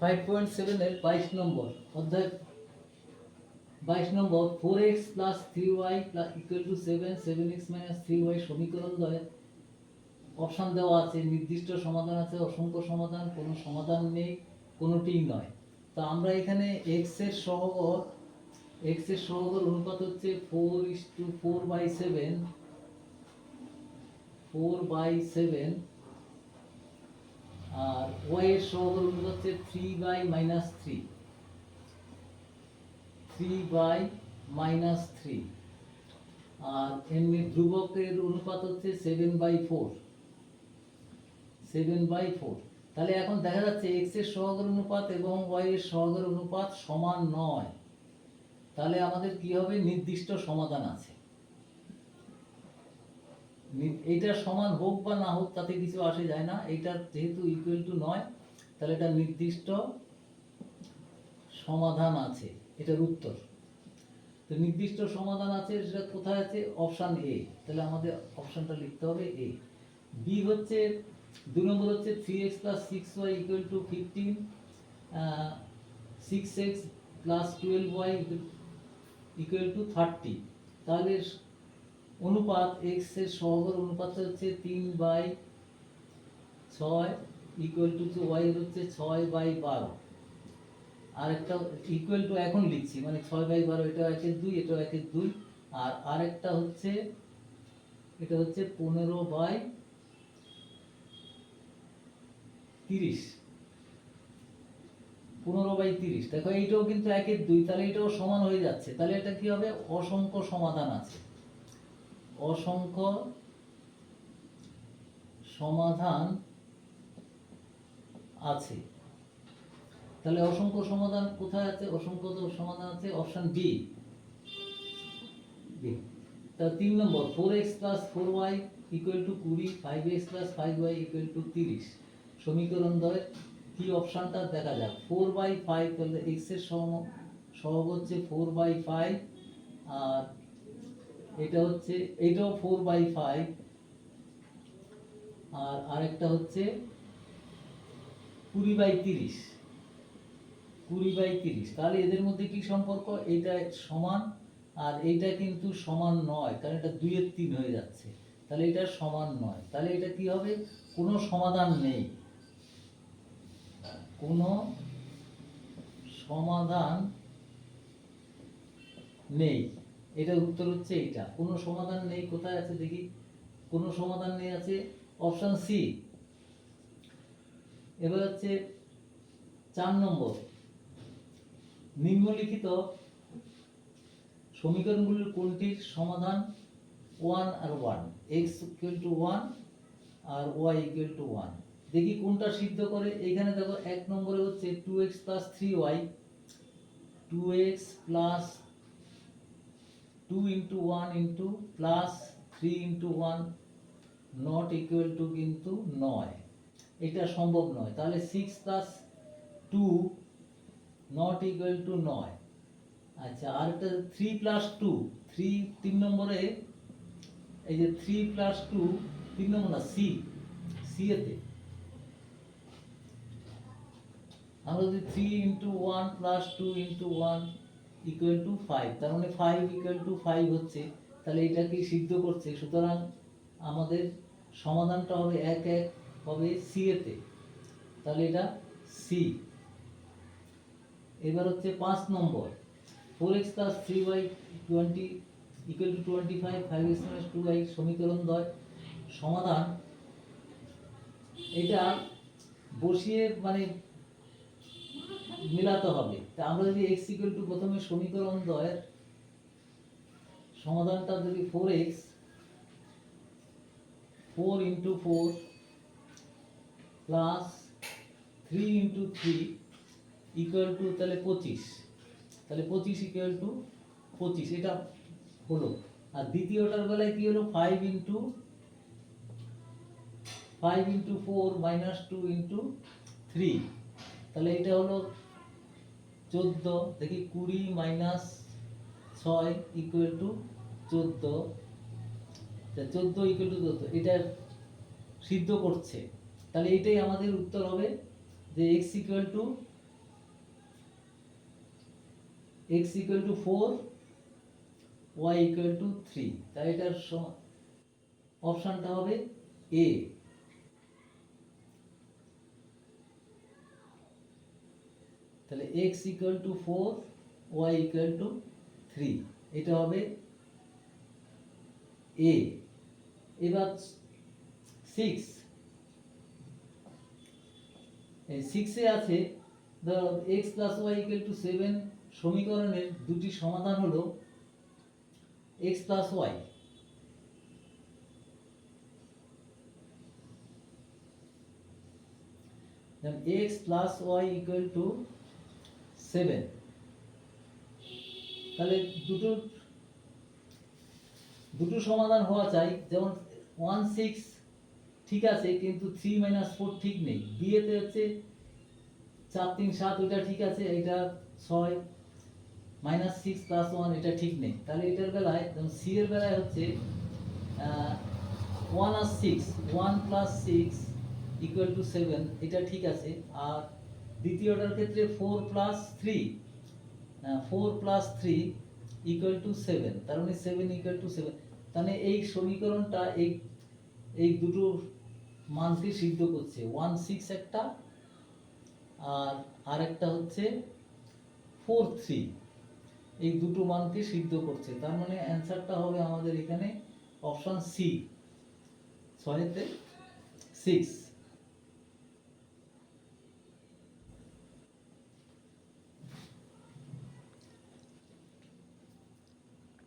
Five point সেভেনের বাইশ নম্বর। অধ্যায় বাইশ নম্বর four x plus three y plus equal to seven seven x minus three y সমীকরণ দ্বয় অপশান দেওয়া আছে, নির্দিষ্ট সমাধান আছে, অসংখ্য সমাধান, কোনো সমাধান নেই, কোনোটিই নয়। তা আমরা এখানে এক্সের সহগর এক্সের সহগর অনুপাত হচ্ছে four is to four by seven four by seven R y এর অনুপাত হচ্ছে three by minus three three by minus three আর এমনি ধ্রুবকের অনুপাত হচ্ছে seven by four seven by four তাহলে এখন দেখা যাচ্ছে এক্সের সহগের অনুপাত এবং ওয়াই এর সহগের অনুপাত সমান নয়। তাহলে আমাদের কি হবে? নির্দিষ্ট সমাধান আছে। এইটার সমান হোক বা না হোক, তাতে কিছু আসে যায় না। এইটার যেহেতু ইকুয়াল টু নয়, তাহলে এটা নির্দিষ্ট সমাধান আছে। এটার উত্তর। তো নির্দিষ্ট সমাধান আছে, সেটা কোথায় আছে? অপশান এ তাহলে আমাদের অপশানটা লিখতে হবে এ বি হচ্ছে, দুই নম্বর হচ্ছে three x plus six y equal to fifteen six x plus twelve y equal to thirty তাহলে অনুপাত এক্সের সহগর অনুপাত হচ্ছে তিন বাই ছয় ইকুয়াল টু ওয়াই হচ্ছে ছয় বাই বারো। আর একটা ইকুয়াল টু এখন লিখছি মানে ছয় বাই বারো এটা একের দুই এটা একের দুই। আর আরেকটা হচ্ছে, এটা হচ্ছে পনেরো বাই তিরিশ। পনেরো বাই তিরিশ। দেখো এইটাও কিন্তু একের দুই, তাহলে এটাও সমান হয়ে যাচ্ছে। তাহলে এটা কি হবে? অসংখ্য সমাধান আছে। অসংখ্য সমাধান আছে। তাহলে অসংখ্য সমাধান কোথায় আছে? অসংখ্য সমাধান আছে অপশন বি। তা তিন নম্বর four x plus four y equal to কুড়ি five x plus five y equal to তিরিশ। সমীকরণ দ্বয় কি অপশানটা দেখা যাক? ফোর বাই ফাইভ তাহলে এক্সের সম সহগ হচ্ছে ফোর বাই ফাইভ আর এটা হচ্ছে, এটাও ফোর বাই ফাইভ আর আরেকটা হচ্ছে কুড়ি বাই তিরিশ। কুড়ি বাই তিরিশ। তাহলে এদের মধ্যে কি সম্পর্ক? এইটা সমান, আর এইটা কিন্তু সমান নয়, কারণ এটা দুইয়ের তিন হয়ে যাচ্ছে। তাহলে এটা সমান নয়। তাহলে এটা কি হবে? কোনো সমাধান নেই। কোনো সমাধান নেই। এটার উত্তর হচ্ছে এইটা। কোনো সমাধান নেই, কোথায় আছে দেখি? কোনো সমাধান নেই আছে অপশন সি এবার হচ্ছে চার নম্বর। নিম্নলিখিত সমীকরণগুলির কোনটির সমাধান? One R one x equal to one R y equal to one দেখি কোনটা সিদ্ধ করে। এখানে দেখো এক নম্বরে হচ্ছে two x plus three y two x plus two into one into plus three into one not equal to কিন্তু নয়। এটা সম্ভব নয়। তাহলে six plus two not equal to নয়। আচ্ছা আর একটা থ্রি প্লাস টু থ্রি তিন নম্বরে, এই যে থ্রি প্লাস টু তিন নম্বর না সি সি এতে। আমরা যদি three into one plus two into one equal to five তার মানে ফাইভ ইকুয়াল টু ফাইভ হচ্ছে, তাহলে এটাকে সিদ্ধ করছে, সুতরাং আমাদের সমাধানটা হবে এক এক হবে সি এতে তাহলে এটা সি এবার হচ্ছে পাঁচ নম্বর four x plus three y twenty equal to twenty five five x minus two y সমীকরণ দয় সমাধান, এটা বসিয়ে মানে মেলাতে হবে। তা আমরা যদি এক্স ইকুয়াল টু প্রথমে সমীকরণ দয়ের সমাধানটা যদি four x four into four plus three into three equal to তাহলে পঁচিশ। তাহলে পঁচিশ ইকুয়াল টু পঁচিশ, এটা হলো। আর দ্বিতীয়টার বেলায় কি হলো? Five into five into four minus two into three তাহলে এটা হলো চোদ্দ দেখি কুড়ি মাইনাস ছয় ইকুয়াল টু চোদ্দ। চোদ্দ ইকুয়াল টু চোদ্দ, এটা সিদ্ধ করছে। তাহলে এটাই আমাদের উত্তর হবে যে x equal to x equal to four y equal to three তাহলে এটার অপশানটা হবে এ তাহলে x equal to four y equal to three এটা হবে এ এবার সিক্স এই সিক্সে আছে, ধরো x plus y equal to seven সমীকরণের দুটি সমাধান হলো x plus y x plus y equal to seven. তাহলে দুটো দুটো সমাধান হওয়া চাই। যেমন ওয়ান সিক্স ঠিক আছে, কিন্তু থ্রি মাইনাস ফোর ঠিক নেই। বিয়েতে হচ্ছে চার তিন সাত, ওইটা ঠিক আছে এটা ছয়। মাইনাস সিক্স প্লাস ওয়ান, এটা ঠিক নেই। তাহলে এটার বেলায়, যেমন সি এর বেলায় হচ্ছে one R six, one plus six equal to seven, এটা ঠিক আছে। আর দ্বিতীয়টার ক্ষেত্রে four plus three four plus three equal to seven তার মানে সেভেন ইকুয়াল টু সেভেন তাহলে এই সমীকরণটা এই এই দুটো মানকে সিদ্ধ করছে ওয়ান সিক্স একটা, আর আরেকটা হচ্ছে ফোর থ্রি এই দুটো মানকে সিদ্ধ করছে, তার মানে অ্যান্সারটা হবে আমাদের এখানে অপশান সি ছয়েতে সিক্স